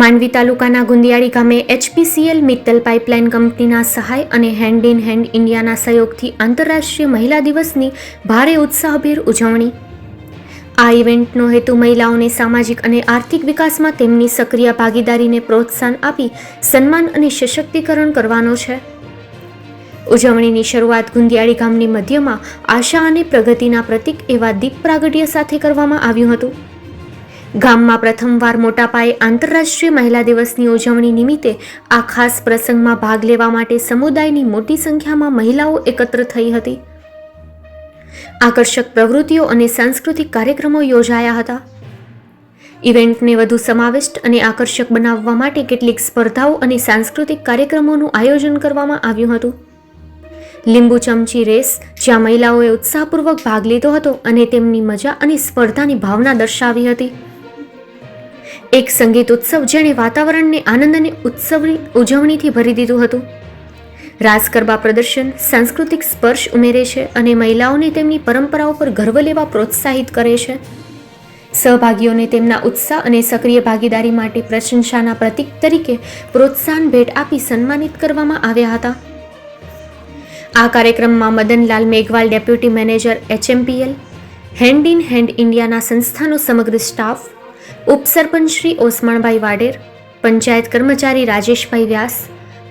માંડવી તાલુકાના ગુંદિયાળી ગામે HPCL Mittal pipeline કંપનીના સહાય અને હેન્ડ ઇન હેન્ડ ઇન્ડિયાના સહયોગથી આંતરરાષ્ટ્રીય મહિલા દિવસની ભારે ઉત્સાહભેર ઉજવણી. આ ઇવેન્ટનો હેતુ મહિલાઓને સામાજિક અને આર્થિક વિકાસમાં તેમની સક્રિય ભાગીદારીને પ્રોત્સાહન આપી સન્માન અને સશક્તિકરણ કરવાનો છે. ઉજવણીની શરૂઆત ગુંદિયાળી ગામની મધ્યમાં આશા અને પ્રગતિના પ્રતીક એવા દીપ પ્રાગટ્ય સાથે કરવામાં આવ્યું હતું. ગામમાં પ્રથમવાર મોટા પાયે આંતરરાષ્ટ્રીય મહિલા દિવસની ઉજવણી નિમિત્તે આ ખાસ પ્રસંગમાં ભાગ લેવા માટે સમુદાયની મોટી સંખ્યામાં મહિલાઓ એકત્ર થઈ હતી. આકર્ષક પ્રવૃત્તિઓ અને સાંસ્કૃતિક કાર્યક્રમો યોજાયા હતા. ઇવેન્ટને વધુ સમાવિષ્ટ અને આકર્ષક બનાવવા માટે કેટલીક સ્પર્ધાઓ અને સાંસ્કૃતિક કાર્યક્રમોનું આયોજન કરવામાં આવ્યું હતું. લીંબુ ચમચી રેસ, જ્યાં મહિલાઓએ ઉત્સાહપૂર્વક ભાગ લીધો હતો અને તેમની મજા અને સ્પર્ધાની ભાવના દર્શાવી હતી. એક સંગીત ઉત્સવ જેણે વાતાવરણને આનંદ અને ઉત્સવની ઉજવણીથી ભરી દીધું હતું. રાસ ગરબા પ્રદર્શન, સાંસ્કૃતિક સ્પર્શ ઉમેરે છે અને મહિલાઓને તેમની પરંપરાઓ પર ગર્વ લેવા પ્રોત્સાહિત કરે છે. સહભાગીઓને તેમના ઉત્સાહ અને સક્રિય ભાગીદારી માટે પ્રશંસાના પ્રતીક તરીકે પ્રોત્સાહન ભેટ આપી સન્માનિત કરવામાં આવ્યા હતા. આ કાર્યક્રમમાં Madanlal Meghwal, deputy manager, HMPL, hand in hand ઇન્ડિયાના સંસ્થાનો સમગ્ર સ્ટાફ ઉપસરપંચ શ્રી ઓસમાણભાઈ વાડેર, પંચાયત કર્મચારી રાજેશભાઈ વ્યાસ,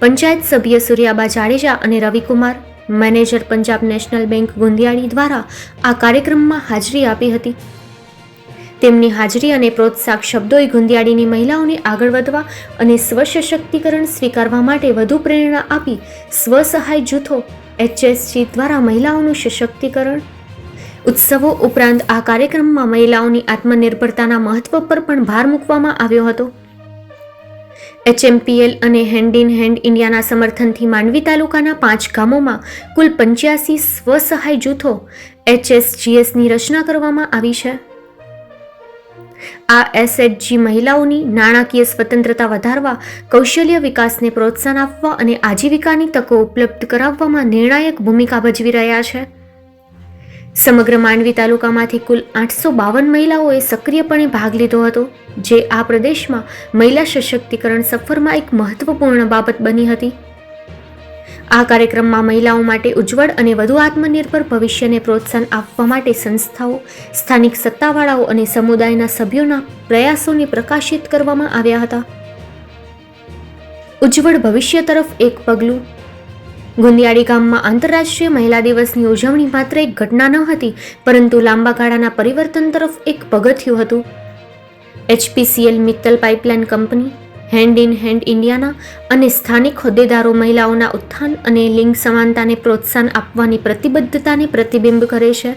પંચાયત સભ્ય સૂર્યાબા જાડેજા અને Ravikumar, manager Punjab national bank Gundiyali દ્વારા આ કાર્યક્રમમાં હાજરી આપી હતી. તેમની હાજરી અને પ્રોત્સાહક શબ્દોએ ગુંદિયાળીની મહિલાઓને આગળ વધવા અને સ્વસશક્તિકરણ સ્વીકારવા માટે વધુ પ્રેરણા આપી સ્વસહાય જૂથો એચએસજી દ્વારા મહિલાઓનું સશક્તિકરણ ઉત્સવો ઉપરાંત આ કાર્યક્રમમાં મહિલાઓની આત્મનિર્ભરતાના મહત્વ પર પણ ભાર મૂકવામાં આવ્યો હતો. એચએમપીએલ અને હેન્ડ ઇન હેન્ડ ઇન્ડિયાના સમર્થનથી માંડવી તાલુકાના પાંચ ગામોમાં કુલ પંચ્યાસી સ્વસહાય જૂથો એચએસજીએસની રચના કરવામાં આવી છે. આ એસએચજી મહિલાઓની નાણાકીય સ્વતંત્રતા વધારવા, કૌશલ્ય વિકાસને પ્રોત્સાહન આપવા અને આજીવિકાની તકો ઉપલબ્ધ કરાવવામાં નિર્ણાયક ભૂમિકા ભજવી રહ્યા છે. સમગ્ર માંડવી તાલુકામાંથી કુલ આઠસો બાવન મહિલાઓએ સક્રિયપણે ભાગ લીધો હતો, જે આ પ્રદેશમાં મહિલા સશક્તિકરણ સફરમાં એક મહત્વપૂર્ણ બાબત બની હતી. આ કાર્યક્રમમાં મહિલાઓ માટે ઉજ્જવળ અને વધુ આત્મનિર્ભર ભવિષ્યને પ્રોત્સાહન આપવા માટે સંસ્થાઓ, સ્થાનિક સત્તાવાળાઓ અને સમુદાયના સભ્યોના પ્રયાસોને પ્રકાશિત કરવામાં આવ્યા હતા. ઉજ્જવળ ભવિષ્ય તરફ એક પગલું ગુંદિયાળી ગામમાં આંતરરાષ્ટ્રીય મહિલા દિવસની ઉજવણી માત્ર એક ઘટના ન હતી, પરંતુ લાંબા ગાળાના પરિવર્તન તરફ એક પગથિયું હતું. HPCL Mittal pipeline company, hand in hand ઇન્ડિયાના અને સ્થાનિક હોદ્દેદારો મહિલાઓના ઉત્થાન અને લિંગ સમાનતાને પ્રોત્સાહન આપવાની પ્રતિબદ્ધતાને પ્રતિબિંબ કરે છે.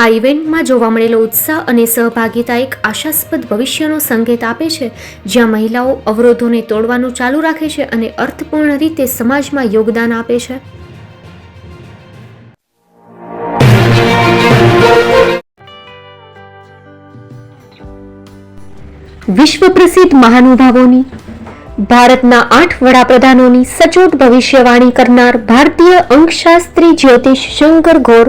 આ ઇવેન્ટમાં જોવા મળેલો ઉત્સાહ અને સહભાગિતા એક આશાસ્પદ ભવિષ્યનો સંકેત આપે છે, જ્યાં મહિલાઓ અવરોધોને તોડવાનું ચાલુ રાખે છે અને અર્થપૂર્ણ રીતે સમાજમાં યોગદાન આપે છે. વિશ્વ પ્રસિદ્ધ મહાનુભાવોની, ભારતના આઠ વડાપ્રધાનોની સચોટ ભવિષ્યવાણી કરનાર ભારતીય અંકશાસ્ત્રી જ્યોતિષ શંકર ઘોર